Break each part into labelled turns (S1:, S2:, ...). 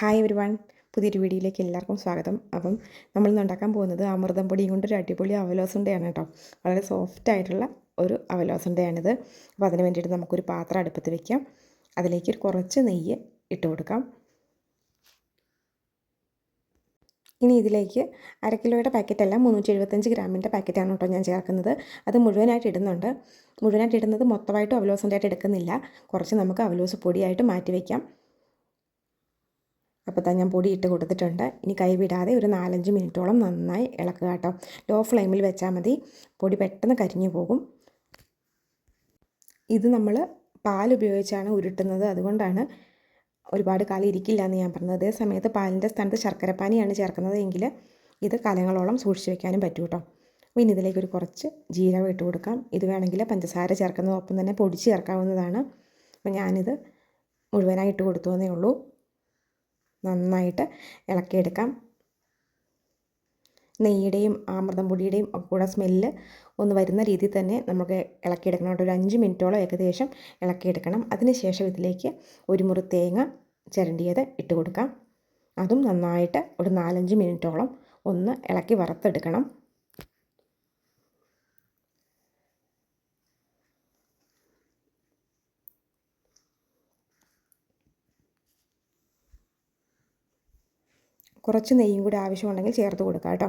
S1: Hi every one പുതിയൊരു വീഡിയോയിലേക്ക് എല്ലാവർക്കും സ്വാഗതം. അപ്പം നമ്മൾ ഇന്ന് ഉണ്ടാക്കാൻ പോകുന്നത് അമൃതം പൊടിയും കൊണ്ട് അടിപൊളി അവലോസുണ്ടയാണ് കേട്ടോ. വളരെ സോഫ്റ്റ് ആയിട്ടുള്ള ഒരു അവലോസുണ്ടയാണിത്. അപ്പോൾ അതിന് വേണ്ടിയിട്ട് നമുക്കൊരു പാത്രം അടുപ്പത്ത് വെക്കാം. അതിലേക്ക് ഒരു കുറച്ച് നെയ്യ് ഇട്ട് കൊടുക്കാം. ഇനി ഇതിലേക്ക് അര കിലോയുടെ പാക്കറ്റല്ല മുന്നൂറ്റി എഴുപത്തഞ്ച് ഗ്രാമിന്റെ പാക്കറ്റാണ് കേട്ടോ ഞാൻ ചേർക്കുന്നത്. അത് മുഴുവനായിട്ട് ഇടുന്നുണ്ട്. മുഴുവനായിട്ട് ഇടുന്നത് മൊത്തമായിട്ടും അവലോസുണ്ടായിട്ട് എടുക്കുന്നില്ല. കുറച്ച് നമുക്ക് അവലോസ് പൊടിയായിട്ട് മാറ്റി വയ്ക്കാം അപ്പോൾ തന്നെ ഞാൻ പൊടി ഇട്ട് കൊടുത്തിട്ടുണ്ട്. ഇനി കൈവിടാതെ ഒരു നാലഞ്ച് മിനിറ്റോളം നന്നായി ഇളക്കുക കേട്ടോ. ലോ ഫ്ലെയിമിൽ വെച്ചാൽ മതി. പൊടി പെട്ടെന്ന് കരിഞ്ഞു പോകും. ഇത് നമ്മൾ പാൽ ഉപയോഗിച്ചാണ് ഉരുട്ടുന്നത്. അതുകൊണ്ടാണ് ഒരുപാട് കാലം ഇരിക്കില്ല എന്ന് ഞാൻ പറഞ്ഞത്. അതേ സമയത്ത് പാലിന്റെ സ്ഥാനത്ത് ശർക്കരപ്പാനിയാണ് ചേർക്കുന്നത് എങ്കിൽ ഇത് കലങ്ങളോളം സൂക്ഷിച്ച് വെക്കാനും പറ്റും കേട്ടോ. അപ്പോൾ ഇനി ഇതിലേക്ക് ഒരു കുറച്ച് ജീരകം ഇട്ട് കൊടുക്കാം. ഇത് വേണമെങ്കിൽ പഞ്ചസാര ചേർക്കുന്നതൊപ്പം തന്നെ പൊടിച്ച് ചേർക്കാവുന്നതാണ്. അപ്പോൾ ഞാനിത് മുഴുവനായി ഇട്ട് കൊടുത്തു എന്നേ ഉള്ളൂ. നന്നായിട്ട് ഇളക്കിയെടുക്കാം. നെയ്യുടെയും അമൃതം പൊടിയുടെയും ഒക്കെ കൂടെ സ്മെല്ല് ഒന്ന് വരുന്ന രീതിയിൽ തന്നെ നമുക്ക് ഇളക്കിയെടുക്കണം. കേട്ടോ ഒരു അഞ്ച് മിനിറ്റോളം ഏകദേശം ഇളക്കിയെടുക്കണം. അതിനുശേഷം ഇതിലേക്ക് ഒരു മുറി തേങ്ങ ചിരണ്ടിയത് ഇട്ട് കൊടുക്കാം. അതും നന്നായിട്ട് ഒരു നാലഞ്ച് മിനിറ്റോളം ഒന്ന് ഇളക്കി വറുത്തെടുക്കണം. കുറച്ച് നെയ്യും കൂടി ആവശ്യമുണ്ടെങ്കിൽ ചേർത്ത് കൊടുക്കാം കേട്ടോ.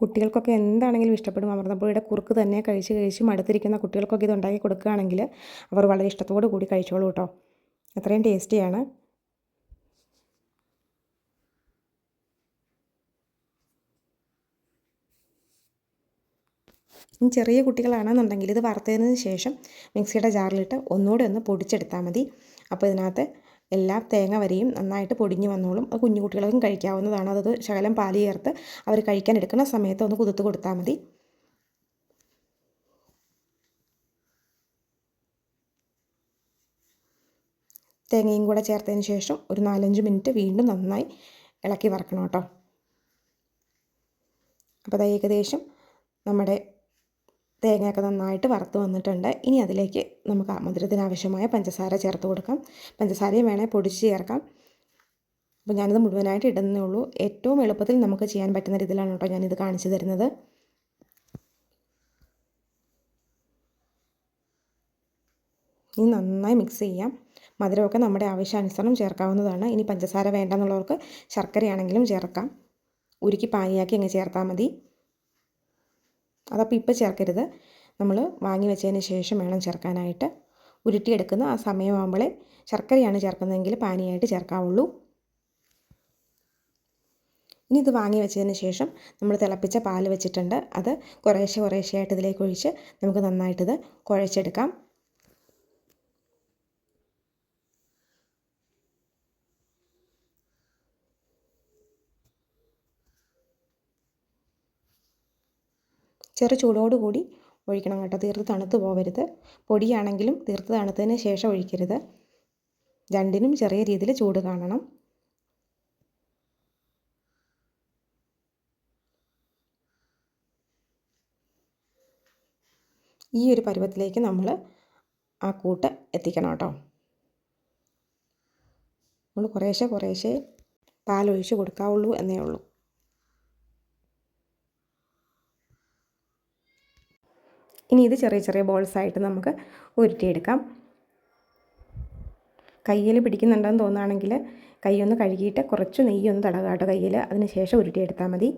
S1: കുട്ടികൾക്കൊക്കെ എന്താണെങ്കിലും ഇഷ്ടപ്പെടും. അമൃതപ്പുഴയുടെ കുറുക്ക് തന്നെ കഴിച്ച് കഴിച്ച് മടുത്തിരിക്കുന്ന കുട്ടികൾക്കൊക്കെ ഇത് ഉണ്ടാക്കി കൊടുക്കുകയാണെങ്കിൽ അവർ വളരെ ഇഷ്ടത്തോടു കൂടി കഴിച്ചോളൂ കേട്ടോ. അത്രയും ടേസ്റ്റിയാണ്. ഇനി ചെറിയ കുട്ടികളാണെന്നുണ്ടെങ്കിൽ ഇത് വറുത്തതിന് ശേഷം മിക്സിയുടെ ജാറിലിട്ട് ഒന്നുകൂടെ ഒന്ന് പൊടിച്ചെടുത്താൽ മതി. അപ്പോൾ ഇതിനകത്ത് എല്ലാ തേങ്ങ വരെയും നന്നായിട്ട് പൊടിഞ്ഞ് വന്നോളും. അത് കുഞ്ഞു കുട്ടികൾക്കും കഴിക്കാവുന്നതാണ്. അതത് ശകലം പാൽ ചേർത്ത് അവർ കഴിക്കാൻ എടുക്കുന്ന സമയത്ത് ഒന്ന് കുതിർത്ത് കൊടുത്താൽ മതി. തേങ്ങയും കൂടെ ചേർത്തതിന് ശേഷം ഒരു നാലഞ്ച് മിനിറ്റ് വീണ്ടും നന്നായി ഇളക്കി വറക്കണം കേട്ടോ. അപ്പോൾ അത് ഏകദേശം നമ്മുടെ തേങ്ങയൊക്കെ നന്നായിട്ട് വറുത്ത് വന്നിട്ടുണ്ട്. ഇനി അതിലേക്ക് നമുക്ക് മധുരത്തിന് ആവശ്യമായ പഞ്ചസാര ചേർത്ത് കൊടുക്കാം. പഞ്ചസാരയും വേണേൽ പൊടിച്ച് ചേർക്കാം. അപ്പോൾ ഞാനിത് മുഴുവനായിട്ട് ഇടുന്നേ ഉള്ളൂ. ഏറ്റവും എളുപ്പത്തിൽ നമുക്ക് ചെയ്യാൻ പറ്റുന്ന രീതിയിലാണ് കേട്ടോ ഞാനിത് കാണിച്ചു തരുന്നത്. ഇനി നന്നായി മിക്സ് ചെയ്യാം. മധുരമൊക്കെ നമ്മുടെ ആവശ്യാനുസരണം ചേർക്കാവുന്നതാണ്. ഇനി പഞ്ചസാര വേണ്ടെന്നുള്ളവർക്ക് ശർക്കരയാണെങ്കിലും ചേർക്കാം. ഉരുക്കി പാനിയാക്കി അങ്ങ് ചേർത്താൽ മതി. അതപ്പോൾ ഇപ്പോൾ ചേർക്കരുത്. നമ്മൾ വാങ്ങി വെച്ചതിന് ശേഷം വേണം ചേർക്കാനായിട്ട്. ഉരുട്ടിയെടുക്കുന്ന ആ സമയമാകുമ്പോഴേ ശർക്കരയാണ് ചേർക്കുന്നതെങ്കിൽ പാനിയായിട്ട് ചേർക്കാവുള്ളൂ. ഇനി ഇത് വാങ്ങി വെച്ചതിന് ശേഷം നമ്മൾ തിളപ്പിച്ച പാൽ വെച്ചിട്ടുണ്ട്. അത് കുറേശ്ശെ കുറേശ്ശെയായിട്ട് ഇതിലേക്ക് ഒഴിച്ച് നമുക്ക് നന്നായിട്ടിത് കുഴച്ചെടുക്കാം. ചെറു ചൂടോടുകൂടി ഒഴിക്കണം കേട്ടോ. തീർത്ത് തണുത്ത് പോകരുത് പൊടിയാണെങ്കിലും തീർത്ത് തണുത്തതിന് ശേഷം ഒഴിക്കരുത്. രണ്ടിനും ചെറിയ രീതിയിൽ ചൂട് കാണണം. ഈ ഒരു പരുവത്തിലേക്ക് നമ്മൾ ആ കൂട്ട് എത്തിക്കണം കേട്ടോ. നമ്മൾ കുറേശ്ശെ കുറേശ്ശെ പാലൊഴിച്ച് കൊടുക്കാവുള്ളൂ എന്നേ ഉള്ളൂ. ഇനി ഇത് ചെറിയ ചെറിയ ബോൾസായിട്ട് നമുക്ക് ഉരുട്ടിയെടുക്കാം. കയ്യിൽ പിടിക്കുന്നുണ്ടെന്ന് തോന്നുകയാണെങ്കിൽ കൈയൊന്ന് കഴുകിയിട്ട് കുറച്ച് നെയ്യൊന്ന് കേട്ടോ കയ്യിൽ. അതിന് ശേഷം ഉരുട്ടിയെടുത്താൽ മതി.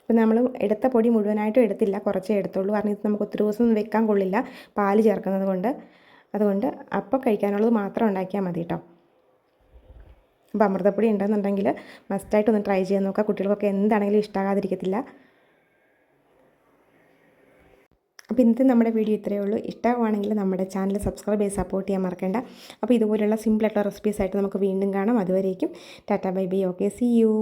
S1: ഇപ്പം നമ്മൾ എടുത്ത പൊടി മുഴുവനായിട്ടും എടുത്തില്ല കുറച്ചേ എടുത്തുള്ളൂ. കാരണം ഇത് നമുക്ക് ഒത്തിരി ദിവസം വെക്കാൻ കൊള്ളില്ല പാൽ ചേർക്കുന്നത് കൊണ്ട്. അതുകൊണ്ട് അപ്പം കഴിക്കാനുള്ളത് മാത്രം ഉണ്ടാക്കിയാൽ മതി കേട്ടോ. അപ്പോൾ അമൃതപ്പൊടി ഉണ്ടെന്നുണ്ടെങ്കിൽ മസ്റ്റായിട്ട് ഒന്ന് ട്രൈ ചെയ്യാൻ നോക്കുക. കുട്ടികൾക്കൊക്കെ എന്താണെങ്കിലും ഇഷ്ടമാകാതിരിക്കത്തില്ല അപ്പോൾ ഇന്നത്തെ നമ്മുടെ വീഡിയോ ഇത്രയേ ഉള്ളൂ. ഇഷ്ടമാണെങ്കിൽ നമ്മുടെ ചാനൽ സബ്സ്ക്രൈബ് ചെയ്ത് സപ്പോർട്ട് ചെയ്യാൻ മറക്കേണ്ട. അപ്പോൾ ഇതുപോലുള്ള സിമ്പിളായിട്ടുള്ള റെസിപ്പീസ് ആയിട്ട് നമുക്ക് വീണ്ടും കാണാം. അതുവരേക്കും tata bye bye. Okay see you